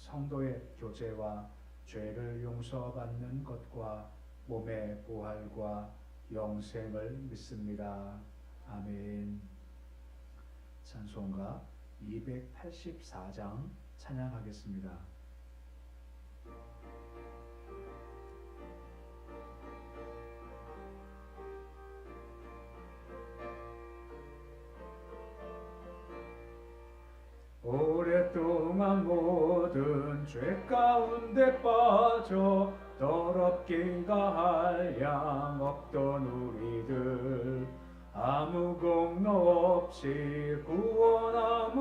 성도의 교제와 죄를 용서받는 것과 몸의 부활과 영생을 믿습니다. 아멘. 찬송가 284장 찬양하겠습니다. 오랫동안 모든 죄 가운데 빠져 더럽기가 한량 없던 우리들. 아무 공로 없이 구원함으로도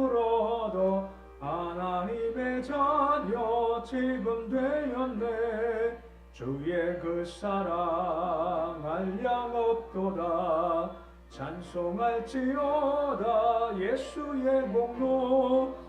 하나님의 자녀 지금 되었네. 주의 그 사랑 한량 없도다. 찬송할지어다 예수의 공로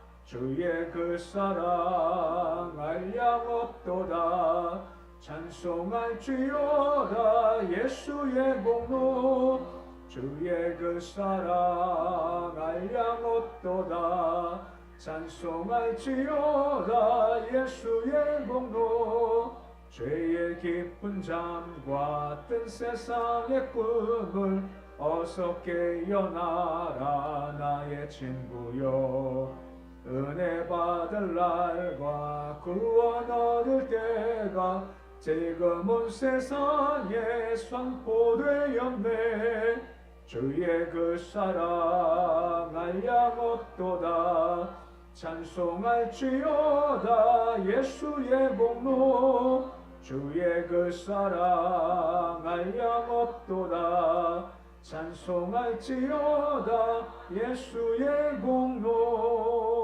주의 그 사랑 한량 없도다. 찬송할지어다. 예수의 공로 주의 그 사랑 한량 없도다. 찬송할지어다. 예수의 공로 죄의 깊은 잠과 뜬 세상의 꿈을 어서 깨어나라. 나의 친구여 은혜 받을 날과 구원 얻을 때가 지금 온 세상에 선포되었네. 주의 그 사랑 한량 없도다. 찬송할지어다. 예수의 공로 주의 그 사랑 한량 없도다. 찬송할지어다. 예수의 공로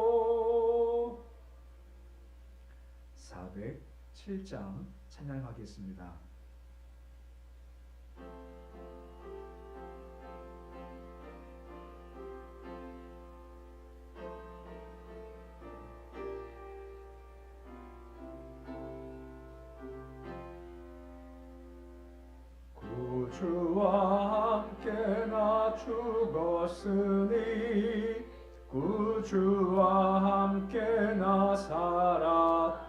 407장 찬양하겠습니다. 구주와 함께 나 죽었으니 구주와 함께 나 살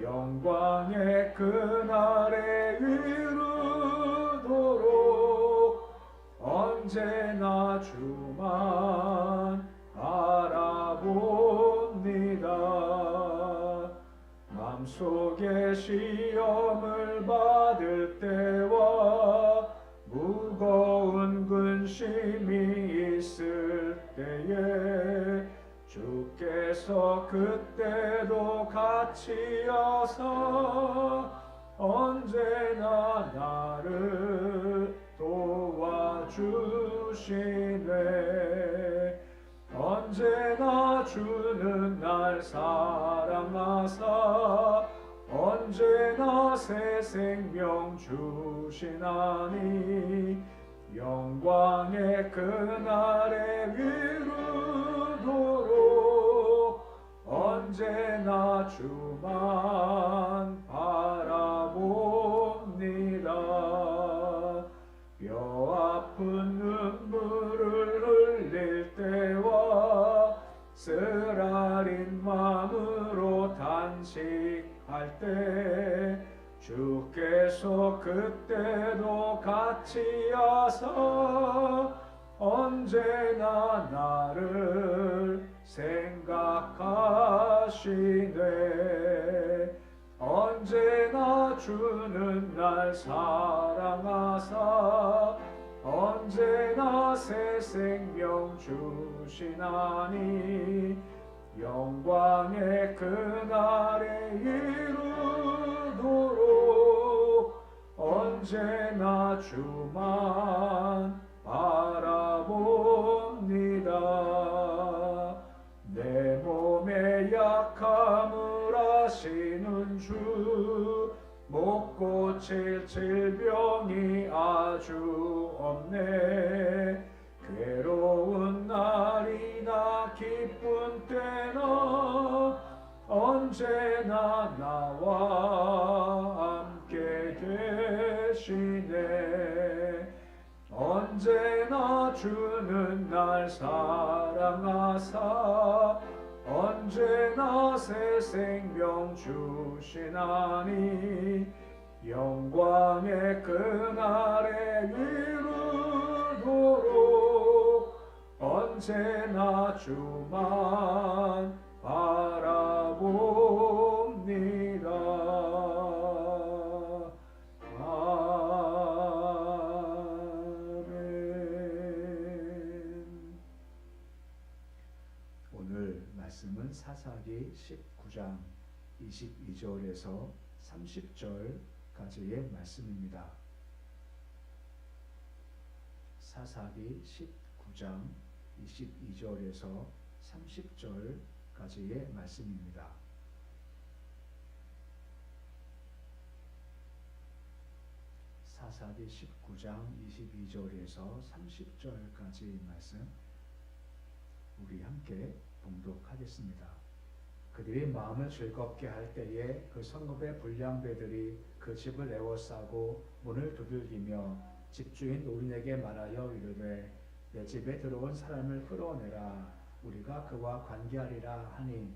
영광의 그날에 이르도록 언제나 주만 바라봅니다. 맘속에 시험을 받을 때와 무거운 근심이 있을 때에 주께서 그때도 같이여서 언제나 나를 도와주시네. 언제나 주는 날 사랑하사 언제나 새 생명 주시나니 영광의 그날의 위로 언제나 주만 바라봅니다. 뼈 아픈 눈물을 흘릴 때와 쓰라린 마음으로 단식할 때 주께서 그때도 같이 하사 언제나 나를 생각하 시네. 언제나 주는 날 사랑하사 언제나 새 생명 주시나니 영광의 그날에 이르도록 언제나 주만 바라봅 약함을 아시는 주 못 고칠 질병이 아주 없네. 괴로운 날이나 기쁜 때나 언제나 나와 함께 계시네. 언제나 주는 날 사랑하사 언제나 새 생명 주시나니 영광의 그날에 이르도록 언제나 주만 바라 말씀은 사사기 19장 22절에서 30절까지의 말씀입니다. 사사기 19장 22절에서 30절까지의 말씀입니다. 사사기 19장 22절에서 30절까지 말씀 우리 함께 봉독하겠습니다. 그들이 마음을 즐겁게 할 때에 그 성읍의 불량배들이 그 집을 에워싸고 문을 두들기며 집주인 노인에게 말하여 이르되 내 집에 들어온 사람을 끌어내라. 우리가 그와 관계하리라 하니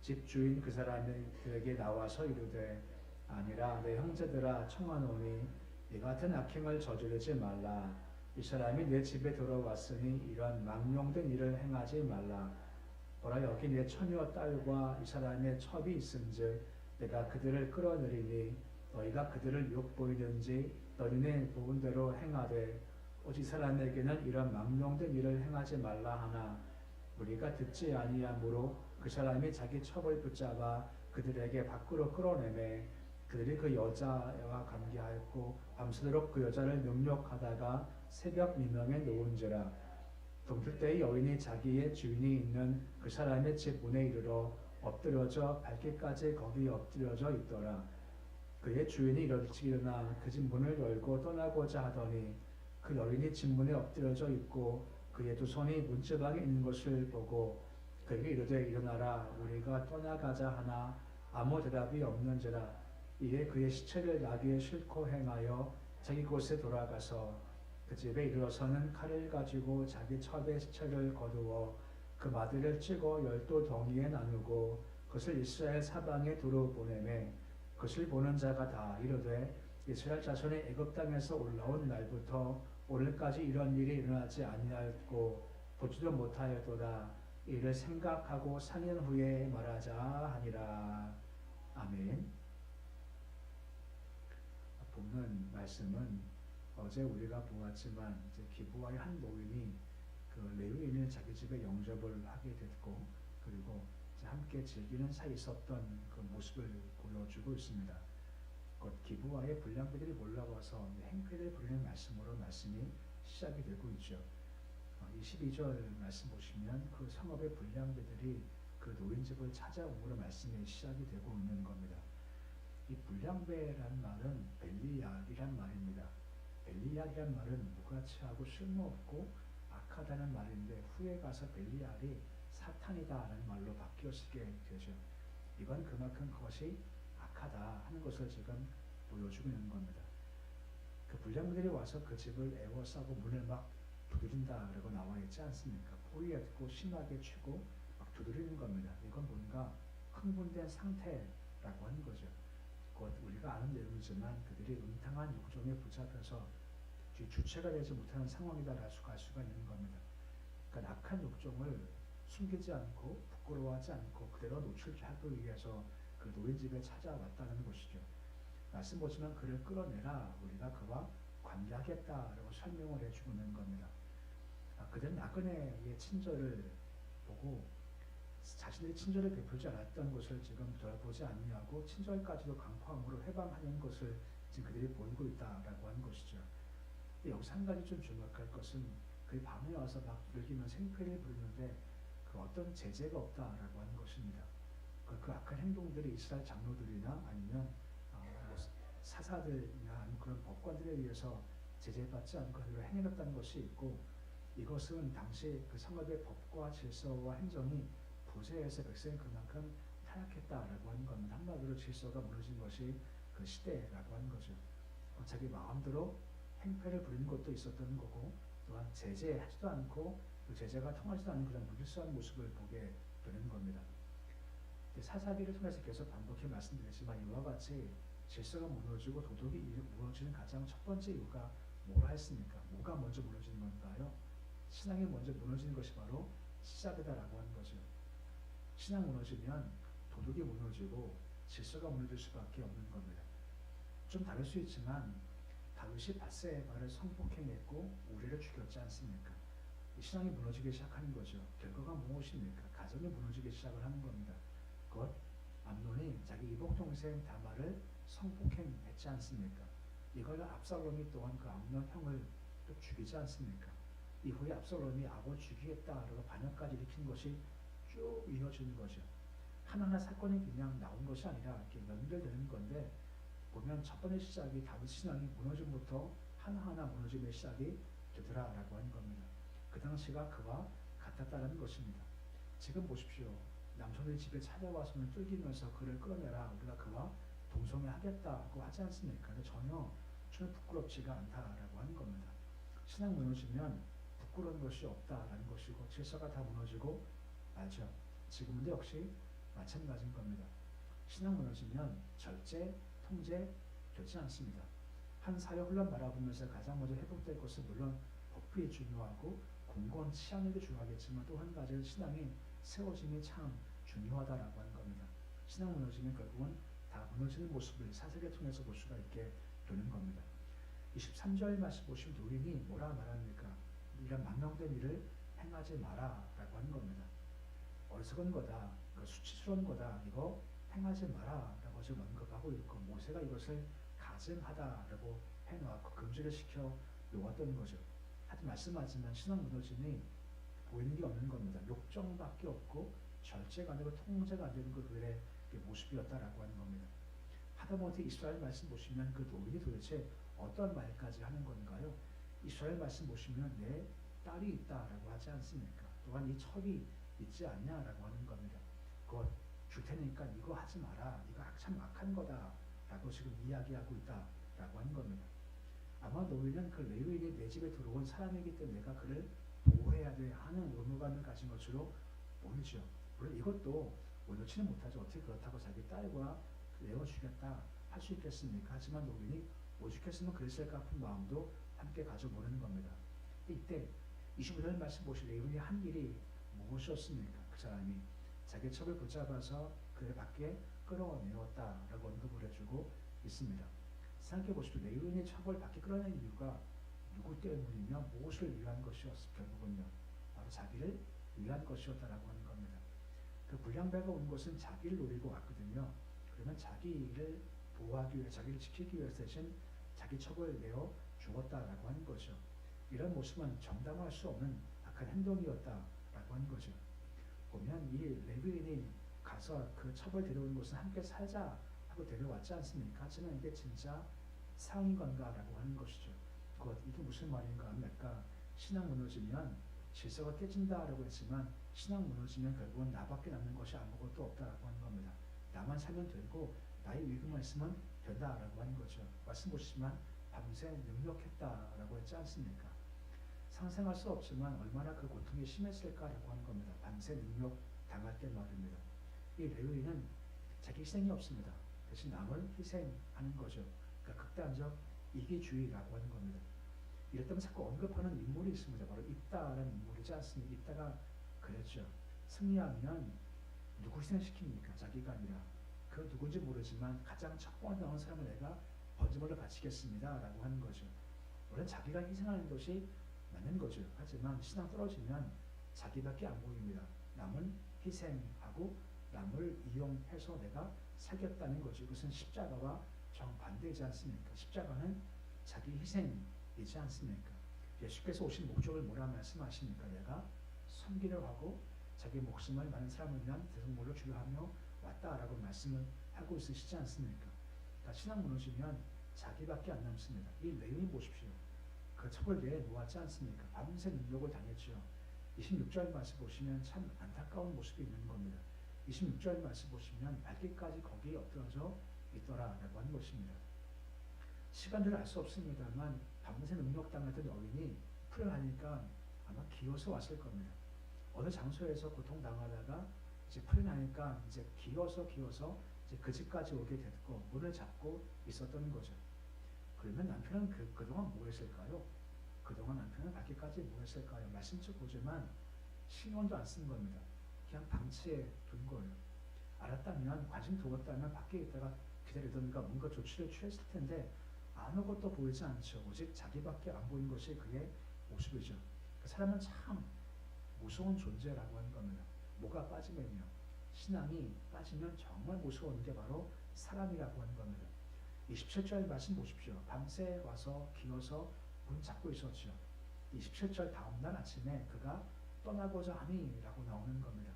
집주인 그 사람에게 나와서 이르되 아니라 내 형제들아 청하노니 이 같은 악행을 저지르지 말라. 이 사람이 내 집에 들어왔으니 이런 망령된 일을 행하지 말라 보라 여기 내 처녀 딸과 이 사람의 첩이 있은즉 내가 그들을 끌어내리니 너희가 그들을 욕보이든지 너희네 보은 대로 행하되 오직 사람에게는 이런 망령된 일을 행하지 말라 하나. 우리가 듣지 아니하므로 그 사람이 자기 첩을 붙잡아 그들에게 밖으로 끌어내매 그들이 그 여자와 관계하였고 밤새도록 그 여자를 능욕하다가 새벽 미명에 놓은지라 동틀 때의 여인이 자기의 주인이 있는 그 사람의 집 문에 이르러 엎드려져 발길까지 거기 엎드려져 있더라. 그의 주인이 일찍 일어나 그 집 문을 열고 떠나고자 하더니 그 여인이 집 문에 엎드려져 있고 그의 두 손이 문지방에 있는 것을 보고 그에게 이르되 일어나라 우리가 떠나가자 하나 아무 대답이 없는지라 이에 그의 시체를 나귀에 싣고 행하여 자기 곳에 돌아가서 그 집에 이르러서는 칼을 가지고 자기 첩의 시체를 거두어 그 마디를 찌고 열두 덩이에 나누고 그것을 이스라엘 사방에 두루 보내매 그것을 보는 자가 다 이르되 이스라엘 자손이 애굽 땅에서 올라온 날부터 오늘까지 이런 일이 일어나지 아니하였고 보지도 못하였도다 이를 생각하고 상인 후에 말하자 하니라 아멘. 보는 말씀은 어제 우리가 보았지만 이제 기부와의 한 노인이 그 레위인을 자기 집에 영접을 하게 됐고 그리고 함께 즐기는 사이 있었던 그 모습을 보여주고 있습니다. 곧 기부와의 불량배들이 몰라와서 행패를 부리는 말씀으로 말씀이 시작이 되고 있죠. 어, 22절 말씀 보시면 그 성읍의 불량배들이 그 노인집을 찾아옴으로 말씀이 시작이 되고 있는 겁니다. 이 불량배란 말은 벨리약이란 말입니다. 벨리약이란 말은 무가치하고 쓸모없고 악하다는 말인데 후에 가서 벨리알이 사탄이다라는 말로 바뀌어지게 되죠. 이건 그만큼 그것이 악하다 하는 것을 지금 보여주고 있는 겁니다. 그 불량들이 와서 그 집을 애워싸고 문을 막 두드린다 라고 나와 있지 않습니까? 포위했고 심하게 치고 막 두드리는 겁니다. 이건 뭔가 흥분된 상태라고 하는 거죠. 곧 우리가 아는 내용이지만 그들이 음탕한 육종에 붙잡혀서 주체가 되지 못하는 상황이다라고 할 수가 있는 겁니다. 그러니까 낙한 육종을 숨기지 않고 부끄러워하지 않고 그대로 노출하기 위해서 그 노인집에 찾아왔다는 것이죠. 말씀 보지만 그를 끌어내라 우리가 그와 관계하겠다라고 설명을 해주고 있는 겁니다. 아, 그들은 나그네의 친절을 보고 자신들이 친절을 베풀지 않았던 것을 지금 돌아보지 아니하고 친절까지도 강포함으로 해방하는 것을 지금 그들이 보이고 있다라고 하는 것이죠. 여기서 한 가지 좀 주목할 것은 그 밤에 와서 막 즐기면 생패를 부르는데 그 어떤 제재가 없다라고 하는 것입니다. 그, 그 악한 행동들이 이스라엘 장로들이나 아니면 어, 뭐 사사들이나 그런 법관들에 의해서 제재받지 않고 행해졌다는 것이 있고 이것은 당시 그 성읍의 법과 질서와 행정이 부재해서 백성이 그만큼 타락했다라고 하는 겁니다. 한마디로 질서가 무너진 것이 그 시대라고 하는 거죠. 어, 자기 마음대로 행패를 부리는 것도 있었던 거고 또한 제재하지도 않고 그 제재가 통하지도 않는 그런 무질서한 모습을 보게 되는 겁니다. 사사기를 통해서 계속 반복해 말씀드렸지만 이와 같이 질서가 무너지고 도덕이 무너지는 가장 첫 번째 이유가 뭐라 했습니까? 뭐가 먼저 무너지는 건가요? 신앙이 먼저 무너지는 것이 바로 시작이다라고 하는 거죠. 신앙 무너지면 도덕이 무너지고 질서가 무너질 수밖에 없는 겁니다. 좀 다를 수 있지만 다윗이 바세바를 성폭행했고 우리를 죽였지 않습니까? 신앙이 무너지기 시작하는 거죠. 결과가 무엇입니까? 가정이 무너지기 시작을 하는 겁니다. 그것 암론이 자기 이복 동생 다마를 성폭행했지 않습니까? 이걸 압살롬이 또한 그 암론 형을 또 죽이지 않습니까? 이후에 압살롬이 아버 죽이겠다라고 반역까지 일으킨 것이 쭉 이어지는 거죠. 하나하나 사건이 그냥 나온 것이 아니라 이렇게 연결되는 건데 보면 첫 번째 시작이 다윗 신앙이 무너짐부터 하나하나 무너짐의 시작이 되더라라고 하는 겁니다. 그 당시가 그와 같았다는 것입니다. 지금 보십시오. 남편의 집에 찾아와서는 뚫기면서 그를 끌어내라 우리가 그와 동성애하겠다고 하지 않습니까? 전혀 전혀 부끄럽지가 않다라고 하는 겁니다. 신앙 무너지면 부끄러운 것이 없다라는 것이고 질서가 다 무너지고 맞죠. 지금도 역시 마찬가지인 겁니다. 신앙 무너지면 절제 통제 되지 않습니다. 한 사회 혼란 바라보면서 가장 먼저 회복될 것은 물론 법이 중요하고 공건 치안력이 중요하겠지만 또 한 가지는 신앙이 세워짐이 참 중요하다라고 하는 겁니다. 신앙 무너지면 결국은 다 무너지는 모습을 사색을 통해서 볼 수가 있게 되는 겁니다. 23절 말씀 보시면 노인이 뭐라 말합니까? 이런 망령된 일을 행하지 마라 라고 하는 겁니다. 어리석은 거다, 수치스러운 거다, 이거 행하지 마라 라고 지금 언급하고 있고 모세가 이것을 가증하다라고 해놓고 금지를 시켜 놓았던 거죠. 하여튼 말씀하지만 신앙 무너짐이 보이는 게 없는 겁니다. 욕정밖에 없고 절제가 안 되고 통제가 안 되는 그들의 모습이었다라고 하는 겁니다. 하다못해 이스라엘 말씀 보시면 그 노인이 도대체 어떤 말까지 하는 건가요? 이스라엘 말씀 보시면 내 딸이 있다라고 하지 않습니까? 또한 이 첩이 있지 않냐라고 하는 겁니다. 그것 줄 테니까 이거 하지 마라. 이거 참 악한 거다 라고 지금 이야기하고 있다 라고 하는 겁니다. 아마 노인은 그 레위인이 내 집에 들어온 사람이기 때문에 내가 그를 보호해야 돼 하는 의무감을 가진 것으로 보이죠. 물론 이것도 원치는 못하죠. 어떻게 그렇다고 자기 딸과 내어 주겠다 할 수 있겠습니까? 하지만 노인이 오죽했으면 그랬을까 싶은 마음도 함께 가져보는 겁니다. 이때 25절 말씀 보시 레위인이 한 일이 무엇이었습니까? 그 사람이 자기 첩을 붙잡아서 그를 밖에 끌어내었다라고 언급을 해주고 있습니다. 생각해 보십시오. 레위인의 첩을 밖에 끌어낸 이유가 누구 때문이며 무엇을 위한 것이었어 결국은요. 바로 자기를 위한 것이었다라고 하는 겁니다. 그 불량배가 온 것은 자기를 노리고 왔거든요. 그러면 자기를 보호하기 위해 자기를 지키기 위해서 대신 자기 첩을 내어 죽었다라고 하는 거죠. 이런 모습은 정당화할 수 없는 악한 행동이었다 라고 하는 거죠. 보면 이 레위인이 가서 그 첩을 데려온 곳은 함께 살자 하고 데려왔지 않습니까? 하지만 이게 진짜 상인 건가라고 하는 것이죠. 곧 이게 무슨 말인가 하면 아까 신앙 무너지면 질서가 깨진다라고 했지만 신앙 무너지면 결국은 나밖에 남는 것이 아무것도 없다라고 하는 겁니다. 나만 살면 되고 나의 위기만 있으면 된다라고 하는 거죠. 말씀 보시지만 밤새 능력했다라고 했지 않습니까? 상상할 수 없지만 얼마나 그 고통이 심했을까라고 하는 겁니다. 밤새 능력 당할 때 말입니다. 이 레위인은 자기 희생이 없습니다. 대신 남을 희생하는 거죠. 그러니까 극단적 이기주의라고 하는 겁니다. 이럴 때면 자꾸 언급하는 인물이 있습니다. 바로 입다라는 인물이지 않습니까? 입다가 그랬죠. 승리하면 누구 희생시킵니까? 자기가 아니라 그 누군지 모르지만 가장 첫 번째 나온 사람을 내가 번지물로 바치겠습니다. 라고 하는 거죠. 원래 자기가 희생하는 것이 맞는 거죠. 하지만 신앙 떨어지면 자기밖에 안 보입니다. 남을 희생하고 남을 이용해서 내가 살겠다는 거죠. 이것은 십자가와 정반대이지 않습니까? 십자가는 자기 희생이지 않습니까? 예수께서 오신 목적을 뭐라 말씀하십니까? 내가 섬기려 하고 자기 목숨을 많은 사람을 위한 대성물로 주려 하며 왔다라고 말씀을 하고 있으시지 않습니까? 그러니까 신앙 무너지면 자기밖에 안 남습니다. 이 레위인 보십시오. 그 내에 놓았지 않습니까? 밤새 능력을 당했죠. 26절 말씀 보시면 참 안타까운 모습이 있는 겁니다. 26절 말씀 보시면 발길까지 거기에 엎드러져 있더라라고 하는 것입니다. 시간들을 알 수 없습니다만 밤새 능력당했던 여인이 풀어나니까 아마 기어서 왔을 겁니다. 어느 장소에서 고통당하다가 이제 풀어나니까 이제 기어서 기어서 이제 그 집까지 오게 됐고 문을 잡고 있었던 거죠. 그러면 남편은 그, 그동안 뭐 했을까요? 그동안 남편은 밝기까지 뭐 했을까요? 말씀책 보지만 신경도 안 쓴 겁니다. 그냥 방치해 둔 거예요. 알았다면 관심 두었다면 밖에 있다가 기다리던가 뭔가 조치를 취했을 텐데 아무것도 보이지 않죠. 오직 자기밖에 안 보인 것이 그의 모습이죠. 그 사람은 참 무서운 존재라고 하는 겁니다. 뭐가 빠지면요. 신앙이 빠지면 정말 무서운 게 바로 사람이라고 하는 겁니다. 27절 말씀 보십시오. 밤새 와서 기어서 문 잡고 있었죠. 27절 다음날 아침에 그가 떠나고자 하니라고 나오는 겁니다.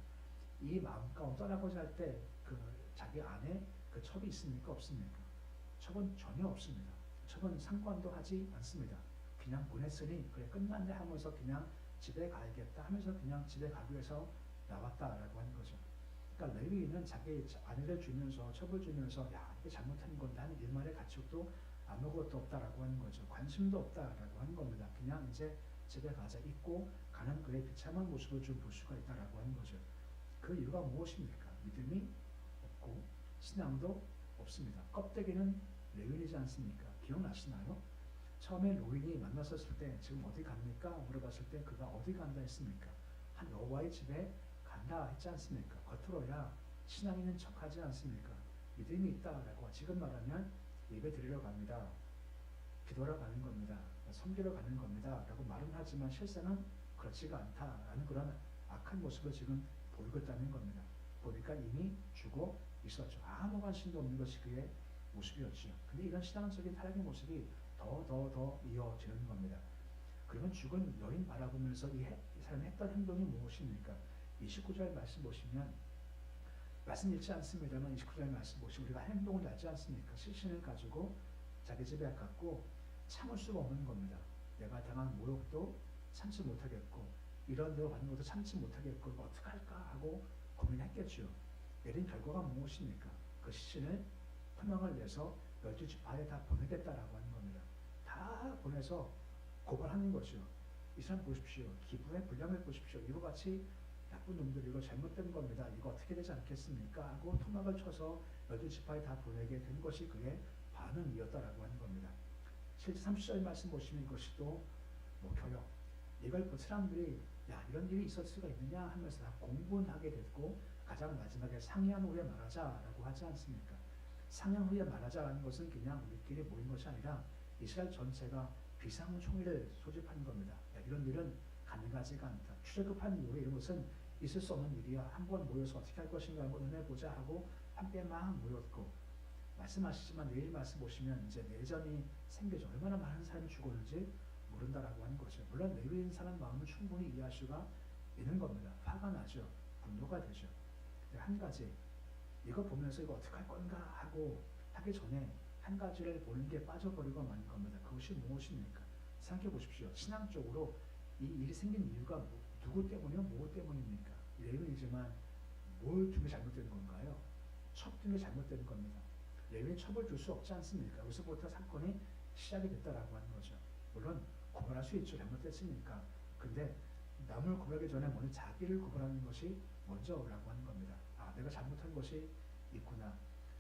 이 마음 가운데 떠나고자 할 때 그 자기 안에 그 첩이 있습니까? 없습니까? 첩은 전혀 없습니다. 첩은 상관도 하지 않습니다. 그냥 보냈으니 그래 끝났네 하면서 그냥 집에 가야겠다 하면서 그냥 집에 가기 위해서 나왔다라고 하는 거죠. 그러니까 레위인은 자기 아내를 주면서 첩을 주면서 야 이게 잘못한 건데 하는 일말의 가축도 아무것도 없다라고 하는 거죠. 관심도 없다라고 하는 겁니다. 그냥 이제 집에 가자 있고 가는 그의 비참한 모습을 좀 볼 수가 있다라고 하는 거죠. 그 이유가 무엇입니까? 믿음이 없고 신앙도 없습니다. 껍데기는 레윈이지 않습니까? 기억나시나요? 처음에 로인이 만났었을 때 지금 어디 갑니까? 물어봤을 때 그가 어디 간다 했습니까? 한 여호와의 집에 간다 했지 않습니까? 겉으로야 신앙 있는 척 하지 않습니까? 믿음이 있다라고 지금 말하면 예배 드리러 갑니다. 기도하러 가는 겁니다. 섬기러 가는 겁니다. 라고 말은 하지만 실상은 그렇지가 않다라는 그런 악한 모습을 지금 보이고 있다는 겁니다. 보니까 이미 죽어 있었죠. 아무 관심도 없는 것이 그의 모습이었죠. 근데 이런 신앙적인 타락의 모습이 더 더 더 이어지는 겁니다. 그러면 죽은 여인 바라보면서 이, 해, 이 사람이 했던 행동이 무엇입니까? 29절 말씀 보시면 말씀 읽지 않습니다만 29절 말씀 보시면 우리가 행동을 알지 않습니까? 실신을 가지고 자기 집에 갔고 참을 수가 없는 겁니다. 내가 당한 모욕도 참지 못하겠고 이런 대로 받는 것도 참지 못하겠고 어떻게 할까 하고 고민했겠죠. 내린 결과가 무엇입니까? 그 시신을 표명을 내서 열두 지파에 다 보내겠다라고 하는 겁니다. 다 보내서 고발하는 거죠. 이 사람 보십시오. 기부의 분량을 보십시오. 이와 같이 나쁜 놈들 이거 잘못된 겁니다. 이거 어떻게 되지 않겠습니까? 하고 토막을 쳐서 열두 지파에 다 보내게 된 것이 그의 반응이었다라고 하는 겁니다. 실제 30절 말씀 보시면 이것이 또 목표요. 이걸 그 사람들이 야 이런 일이 있을 수가 있느냐 하면서 다 공분하게 됐고 가장 마지막에 상향 후에 말하자라고 하지 않습니까? 상향 후에 말하자라는 것은 그냥 우리끼리 모인 것이 아니라 이스라엘 전체가 비상총회를 소집한 겁니다. 야, 이런 일은 가능하지가 않다. 출애굽한 이후에 이런 것은 있을 수 없는 일이야. 한 번 모여서 어떻게 할 것인가 한번 논해보자 하고 막 모였고 말씀하시지만 내일 말씀 보시면 이제 내전이 생기죠. 얼마나 많은 사람이 죽었는지 모른다라고 하는 거죠. 물론 레위인 사람 마음은 충분히 이해할 수가 있는 겁니다. 화가 나죠. 분노가 되죠. 한 가지 이거 보면서 이거 어떻게 할 건가 하고 하기 전에 한 가지를 보는 게 빠져버리고 마는 겁니다. 그것이 무엇입니까? 생각해 보십시오. 신앙적으로 이 일이 생긴 이유가 뭐- 누구 때문이요? 뭐 때문입니까? 레위이지만 뭘둔게 잘못된 건가요? 첩둔게 잘못된 겁니다. 레위는 첩을 줄 수 없지 않습니까? 여기서부터 사건이 시작이 됐다라고 하는 거죠. 물론 구분할 수 있죠. 잘못됐으니까. 근데 남을 구분하기 전에 먼저 자기를 구분하는 것이 먼저라고 하는 겁니다. 아, 내가 잘못한 것이 있구나.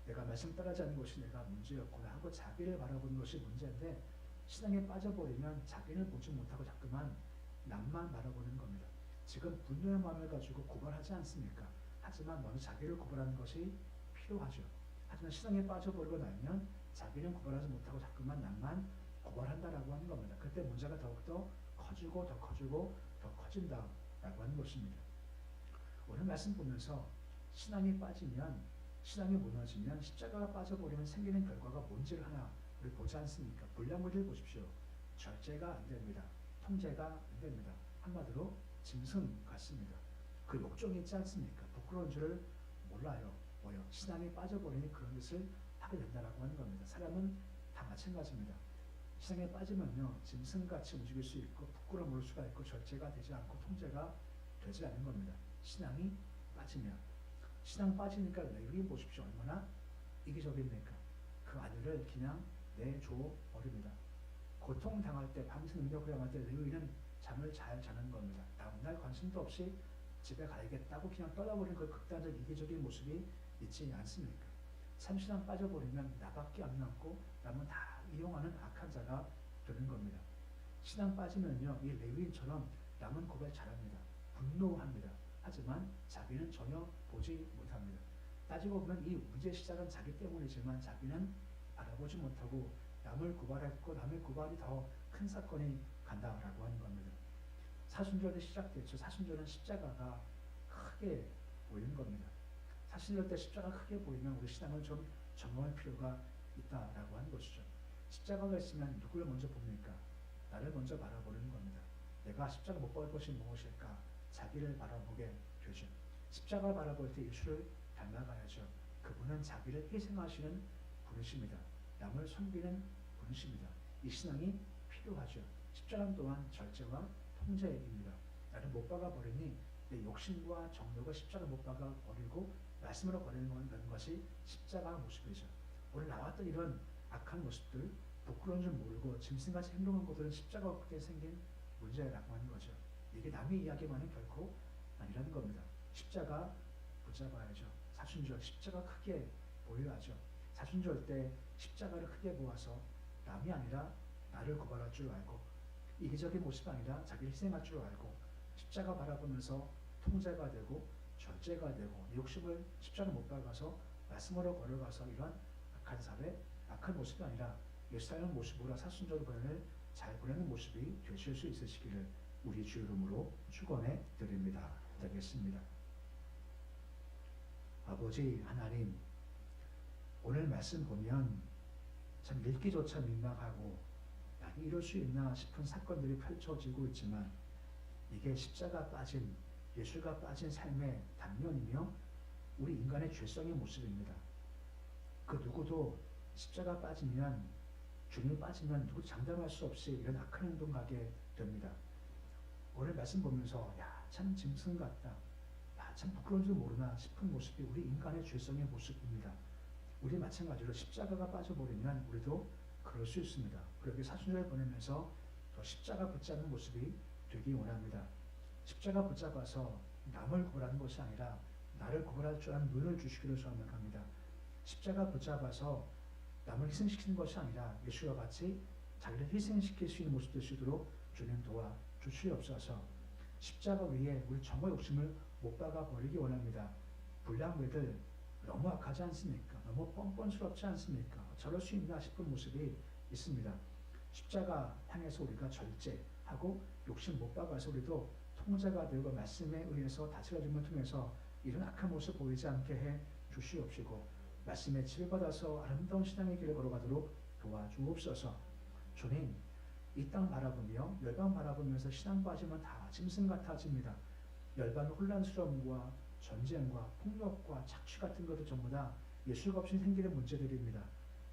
내가 말씀 따르지 않는 것이 내가 문제였구나 하고 자기를 바라보는 것이 문제인데 신앙에 빠져버리면 자기를 보지 못하고 자꾸만 남만 바라보는 겁니다. 지금 분노의 마음을 가지고 구분하지 않습니까? 하지만 먼저 자기를 구분하는 것이 필요하죠. 하지만 신앙에 빠져버리고 나면 자기는 구분하지 못하고 자꾸만 남만 구분한다라고 하는 겁니다. 그때 문제가 더욱더 커지고 더 커지고 더 커진다라고 하는 것입니다. 오늘 말씀 보면서 신앙이 빠지면 신앙이 무너지면 십자가가 빠져버리면 생기는 결과가 뭔지를 하나 우리 보지 않습니까? 불량물들 보십시오. 절제가 안 됩니다. 통제가 안 됩니다. 한마디로 짐승 같습니다. 그 욕정이 있지 않습니까? 부끄러운 줄을 몰라요. 뭐요? 신앙이 빠져버리니 그런 짓을 하게 된다라고 하는 겁니다. 사람은 다 마찬가지입니다. 신앙에 빠지면요, 짐승같이 움직일 수 있고 부끄러워 볼 수가 있고 절제가 되지 않고 통제가 되지 않는 겁니다. 신앙이 빠지면 신앙 빠지니까 레위 보십시오 얼마나 이기적입니까? 그 아들을 그냥 내줘 버립니다. 고통 당할 때 밤새 능력을 당할 때 레위는 잠을 잘 자는 겁니다. 다음날 관심도 없이 집에 가야겠다고 그냥 떠나버리는 그 극단적 이기적인 모습이 있지 않습니까? 참신앙 빠져버리면 나밖에 안 남고 남은 다 이용하는 악한 자가 되는 겁니다. 신앙 빠지면요, 이 레위인처럼 남은 고백 잘합니다. 분노합니다. 하지만 자기는 전혀 보지 못합니다. 따지고 보면 이 문제 시작은 자기 때문이지만 자기는 알아보지 못하고 남을 고발했고 남의 고발이 더 큰 사건이 간다라고 하는 겁니다. 사순절이 시작됐죠. 사순절은 십자가가 크게 보이는 겁니다. 사순절 때 십자가 크게 보이면 우리 신앙을 좀 점검할 필요가 있다라고 하는 것이죠. 십자가가 있으면 누구를 먼저 봅니까? 나를 먼저 바라보는 겁니다. 내가 십자가 못 볼 것이 무엇일까? 자기를 바라보게 되죠. 십자가를 바라볼 때 예수를 닮아가야죠. 그분은 자기를 희생하시는 분이십니다. 남을 섬기는 분이십니다. 이 신앙이 필요하죠. 십자가 또한 절제와 통제입니다. 나를 못 박아 버리니 내 욕심과 정욕을 십자가 못 박아 버리고 말씀으로 버리는 것이 십자가 모습이죠. 오늘 나왔던 이런 악한 모습들, 부끄러운 줄 모르고 짐승같이 행동한 것들은 십자가 없게 생긴 문제라고 하는 거죠. 이게 남의 이야기만은 결코 아니라는 겁니다. 십자가 붙잡아야죠. 사순절 십자가 크게 보여야죠. 사순절 때 십자가를 크게 보아서 남이 아니라 나를 고발할 줄 알고 이기적인 모습이 아니라 자기를 희생할 줄 알고 십자가 바라보면서 통제가 되고 절제가 되고 내 욕심을 십자가 못 박아서 말씀으로 걸어가서 이런 악한 사회, 악한 모습이 아니라 예수 닮은 모습으로 사순절 보내를 잘 보내는 모습이 되실 수 있으시기를 우리 주 이름으로 축원해 드립니다. 되겠습니다. 아버지 하나님 오늘 말씀 보면 참 읽기조차 민망하고 이럴 수 있나 싶은 사건들이 펼쳐지고 있지만 이게 십자가 빠진 예수가 빠진 삶의 단면이며 우리 인간의 죄성의 모습입니다. 그 누구도 십자가 빠지면 주님이 빠지면 누구 장담할 수 없이 이런 악한 행동 가게 됩니다. 오늘 말씀 보면서 야 참 짐승 같다. 야 참 부끄러운 줄 모르나 싶은 모습이 우리 인간의 죄성의 모습입니다. 우리 마찬가지로 십자가가 빠져버리면 우리도 그럴 수 있습니다. 그렇게 사순절을 보내면서 더 십자가 붙잡는 모습이 되기 원합니다. 십자가 붙잡아서 남을 구별하는 것이 아니라 나를 구별할 줄 아는 눈을 주시기를 소원합니다. 십자가 붙잡아서 남을 희생시키는 것이 아니라 예수와 같이 자기를 희생시킬 수 있는 모습 될 수 있도록 주님 도와 주시옵소서. 십자가 위에 우리 정의 욕심을 못 박아 버리기 원합니다. 불량배들 너무 악하지 않습니까? 너무 뻔뻔스럽지 않습니까? 저럴 수 있나 싶은 모습이 있습니다. 십자가 향해서 우리가 절제하고 욕심 못 박아서 우리도 통제가 되고 말씀에 의해서 다스려짐을 통해서 이런 악한 모습 보이지 않게 해 주시옵시고 말씀에 지배받아서 아름다운 신앙의 길을 걸어가도록 도와주옵소서. 주님, 이 땅 바라보며 열방 바라보면서 신앙 빠지면 다 짐승 같아집니다. 열방의 혼란스러움과 전쟁과 폭력과 착취 같은 것도 전부 다 예수가 없이 생기는 문제들입니다.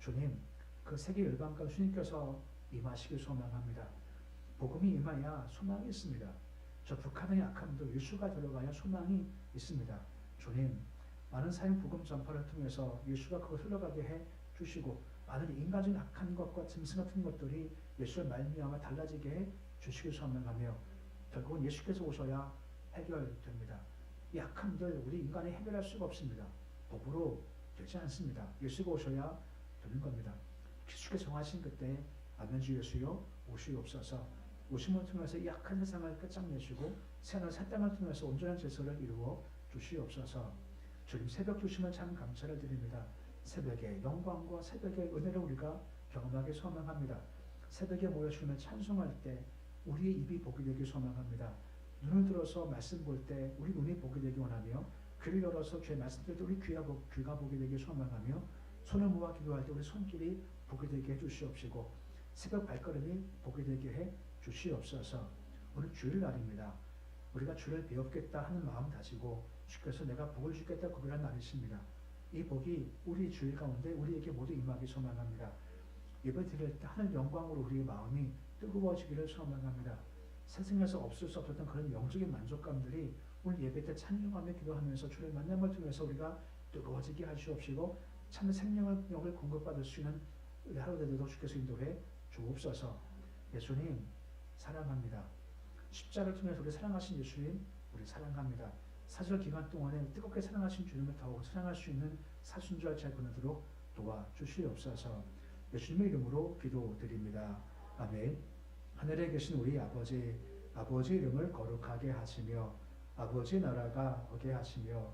주님, 그 세계 열방과 주님께서 임하시길 소망합니다. 복음이 임하야 소망이 있습니다. 저 북한의 약함도 예수가 들어가야 소망이 있습니다. 주님, 많은 사형 복음 전파를 통해서 예수가 그걸 흘러가게 해 주시고 많은 인간적인 악한 것과 짐승 같은 것들이 예수의 말미암아 달라지게 해 주시길 소망하며 결국은 예수께서 오셔야 해결됩니다. 이 악함들 우리 인간이 해결할 수가 없습니다. 법으로 되지 않습니다. 예수가 오셔야 되는 겁니다. 예수께서 정하신 그때 아멘 주 예수여 오시옵소서 오심을 통해서 이 악한 세상을 끝장내시고 새하늘 새 땅을 통해서 온전한 제사를 이루어 주시옵소서 주님 새벽 주심을 참 감사를 드립니다. 새벽에 영광과 새벽의 은혜를 우리가 경험하게 소망합니다. 새벽에 모여 주님을 찬송할 때 우리의 입이 복이 되길 소망합니다. 눈을 들어서 말씀 볼 때 우리 눈이 복이 되기 원하며 귀를 열어서 주의 말씀 들을 때 우리 귀가, 복이 되길 소망하며 손을 모아 기도할 때 우리 손길이 복이 되게 해 주시옵시고 새벽 발걸음이 복이 되게 해 주시옵소서 오늘 주일날입니다. 우리가 주를 배웠겠다 하는 마음 다지고 주께서 내가 복을 주겠다 고백한 날이십니다. 이 복이 우리 주일 가운데 우리에게 모두 임하기 소망합니다. 예배 드릴 때 하늘 영광으로 우리의 마음이 뜨거워지기를 소망합니다. 세상에서 없을 수 없었던 그런 영적인 만족감들이 오늘 예배 때 찬양하며 기도하면서 주를 만남을 통해서 우리가 뜨거워지게 하시옵시고 참 생명을 영을 공급받을 수 있는 우리 하루 되도록 주께서 인도해 주옵소서. 예수님 사랑합니다. 십자를 통해서 우리 사랑하신 예수님 우리 사랑합니다. 사절 기간 동안에 뜨겁게 사랑하신 주님을 더욱 사랑할 수 있는 사순절 잘 보내도록 도와주시옵소서. 예수님의 이름으로 기도드립니다. 아멘. 하늘에 계신 우리 아버지, 아버지 이름을 거룩하게 하시며 아버지 나라가 오게 하시며